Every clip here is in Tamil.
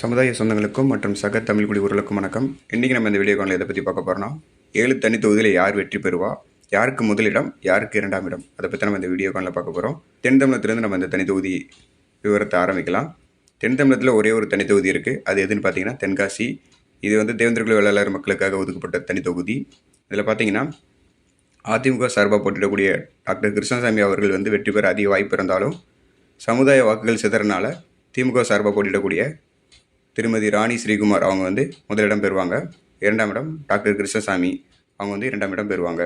சமுதாய சொந்தங்களுக்கும் மற்றும் சக தமிழ் குடி உறவுகளுக்கும் வணக்கம். இன்றைக்கி நம்ம இந்த வீடியோ காலில் எதை பற்றி பார்க்க போகிறோம்னா ஏழு தனி தொகுதியில் யார் வெற்றி பெறுவா யாருக்கு முதலிடம் யாருக்கு இரண்டாம் இடம் அதை பற்றி நம்ம இந்த வீடியோ காலில் பார்க்க போகிறோம் தென்தமிழத்திலேருந்து நம்ம இந்த தனி தொகுதி விவரத்தை ஆரம்பிக்கலாம். தென்தமிழத்தில் ஒரே ஒரு தனி தொகுதி இருக்குது அது எதுன்னு பார்த்தீங்கன்னா தென்காசி. இது வந்து தேவேந்திரகுல வேளாளர் மக்களுக்காக ஒதுக்கப்பட்ட தனி தொகுதி. இதில் பார்த்தீங்கன்னா அதிமுக சார்பாக போட்டிடக்கூடிய டாக்டர் கிருஷ்ணசாமி அவர்கள் வந்து வெற்றி பெற அதிக வாய்ப்பு இருந்தாலும் சமுதாய வாக்குகள் சிதறனால திமுக சார்பாக போட்டியிடக்கூடிய திருமதி ராணி ஸ்ரீகுமார் அவங்க வந்து முதலிடம் பெறுவாங்க. இரண்டாம் இடம் டாக்டர் கிருஷ்ணசாமி. அவங்க வந்து இரண்டாம் இடம் பெறுவாங்க.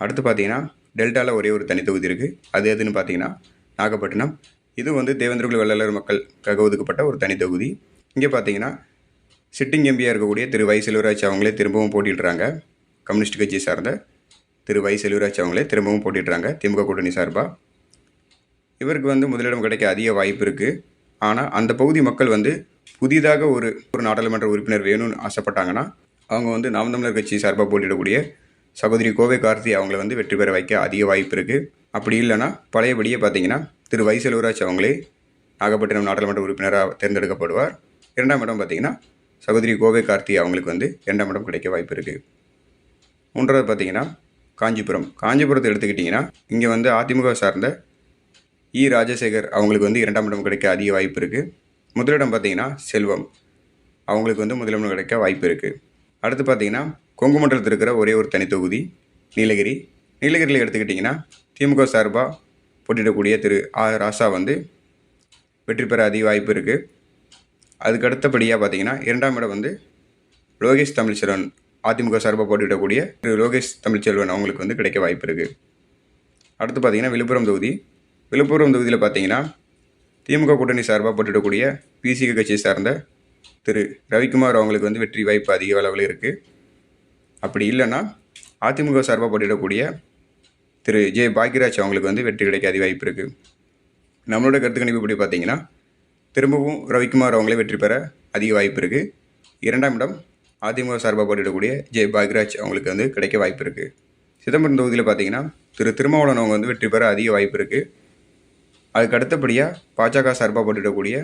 அடுத்து பார்த்தீங்கன்னா டெல்டாவில் ஒரே ஒரு தனி தொகுதி இருக்குது அது எதுன்னு பார்த்தீங்கன்னா நாகப்பட்டினம். இது வந்து தேவேந்திரகுல வெள்ளாளர் மக்களுக்காக ஒதுக்கப்பட்ட ஒரு தனி தொகுதி. இங்கே பார்த்தீங்கன்னா சிட்டிங் எம்பியாக இருக்கக்கூடிய திரு வை செல்வராஜ் அவங்களே திரும்பவும் போட்டிடுறாங்க கம்யூனிஸ்ட் கட்சி சார்ந்த திரு வை செல்வராஜ் அவங்களே திரும்பவும் போட்டிடுறாங்க திமுக கூட்டணி சார்பாக இவருக்கு வந்து முதலிடம் கிடைக்க அதிக வாய்ப்பு இருக்குது ஆனால் அந்த பகுதி மக்கள் வந்து புதிதாக ஒரு ஒரு நாடாளுமன்ற உறுப்பினர் வேணும்னு ஆசைப்பட்டாங்கன்னா அவங்க வந்து நாம் தமிழர் கட்சி சார்பாக போட்டியிடக்கூடிய சகோதரி கோவை கார்த்தி அவங்கள வந்து வெற்றி பெற வைக்க அதிக வாய்ப்பு இருக்குது அப்படி இல்லைன்னா பழையபடியே பார்த்தீங்கன்னா திரு வை செல்வராஜ் அவங்களே நாகப்பட்டினம் நாடாளுமன்ற உறுப்பினராக தேர்ந்தெடுக்கப்படுவார். இரண்டாம் இடம் பார்த்தீங்கன்னா சகோதரி கோவை கார்த்தி அவங்களுக்கு வந்து இரண்டாம் இடம் கிடைக்க வாய்ப்பு இருக்குது மூன்றாவது பார்த்தீங்கன்னா காஞ்சிபுரம். காஞ்சிபுரத்தை எடுத்துக்கிட்டிங்கன்னா இங்கே வந்து அதிமுக சார்ந்த இ. ராஜசேகர் அவங்களுக்கு வந்து இரண்டாம் இடம் கிடைக்க அதிக வாய்ப்பு இருக்குது முதலிடம் பார்த்திங்கன்னா செல்வம். அவங்களுக்கு வந்து முதலிடம் கிடைக்க வாய்ப்பு இருக்குது அடுத்து பார்த்தீங்கன்னா கொங்கு மண்டலத்தில் இருக்கிற ஒரே ஒரு தனி தொகுதி நீலகிரி. நீலகிரியில் எடுத்துக்கிட்டிங்கன்னா திமுக சார்பாக போட்டியிடக்கூடிய திரு ஆ. ராசா வந்து வெற்றி பெற அதிக வாய்ப்பு இருக்குது அதுக்கு அடுத்தபடியாக பார்த்திங்கன்னா இரண்டாம் இடம் வந்து லோகேஷ் தமிழ்ச்செல்வன் அதிமுக சார்பாக போட்டியிடக்கூடிய திரு லோகேஷ் தமிழ்ச்செல்வன் அவங்களுக்கு வந்து கிடைக்க வாய்ப்பு இருக்குது அடுத்து பார்த்திங்கன்னா விழுப்புரம் தொகுதி. விழுப்புரம் தொகுதியில் பார்த்திங்கன்னா திமுக கூட்டணி சார்பாக போட்டியிடக்கூடிய பிசிக கட்சியை சார்ந்த திரு ரவிக்குமார் அவங்களுக்கு வந்து வெற்றி வாய்ப்பு அதிக அளவில் இருக்குது அப்படி இல்லைன்னா அதிமுக சார்பாக போட்டிடக்கூடிய திரு ஜே பாக்யராஜ் அவங்களுக்கு வந்து வெற்றி கிடைக்க அதிக வாய்ப்பு இருக்குது நம்மளோட கருத்து கணிப்புப்படி பார்த்தீங்கன்னா திரும்பவும் ரவிக்குமார் அவங்களே வெற்றி பெற அதிக வாய்ப்பு இருக்குது இரண்டாம் இடம் அதிமுக சார்பாக போட்டிடக்கூடிய ஜே பாக்யராஜ் அவங்களுக்கு வந்து கிடைக்க வாய்ப்பு இருக்குது சிதம்பரம் தொகுதியில் பார்த்தீங்கன்னா திரு திருமாவளவன் அவங்க வந்து வெற்றி பெற அதிக வாய்ப்பு இருக்குது அதுக்கு அடுத்தபடியாக பாஜக சார்பாக போட்டியிடக்கூடிய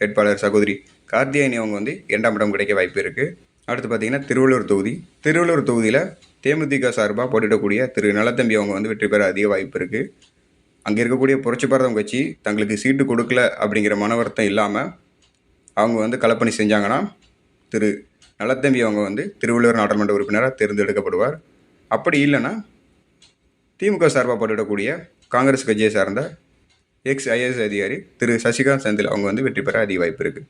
வேட்பாளர் சகோதரி கார்த்தியாயினி அவங்க வந்து இரண்டாம் இடம் கிடைக்க வாய்ப்பு இருக்குது அடுத்து பார்த்தீங்கன்னா திருவள்ளூர் தொகுதி. திருவள்ளூர் தொகுதியில் தேமுதிக சார்பாக போட்டியிடக்கூடிய திரு நலத்தம்பி அவங்க வந்து வெற்றி பெற அதிக வாய்ப்பு இருக்குது அங்கே இருக்கக்கூடிய புரட்சி பாரதம் கட்சி தங்களுக்கு சீட்டு கொடுக்கல அப்படிங்கிற மன வருத்தம் இல்லாமல் அவங்க வந்து கலப்பணி செஞ்சாங்கன்னா திரு நலத்தம்பி அவங்க வந்து திருவள்ளூர் நாடாளுமன்ற உறுப்பினராக தேர்ந்தெடுக்கப்படுவார். அப்படி இல்லைன்னா திமுக சார்பாக போட்டியிடக்கூடிய காங்கிரஸ் கட்சியை சார்ந்த எக்ஸ் ஐஏஎஸ் அதிகாரி திரு சசிகாந்த் செந்தில் அவங்க வந்து வெற்றி பெற அதிக வாய்ப்பு இருக்குது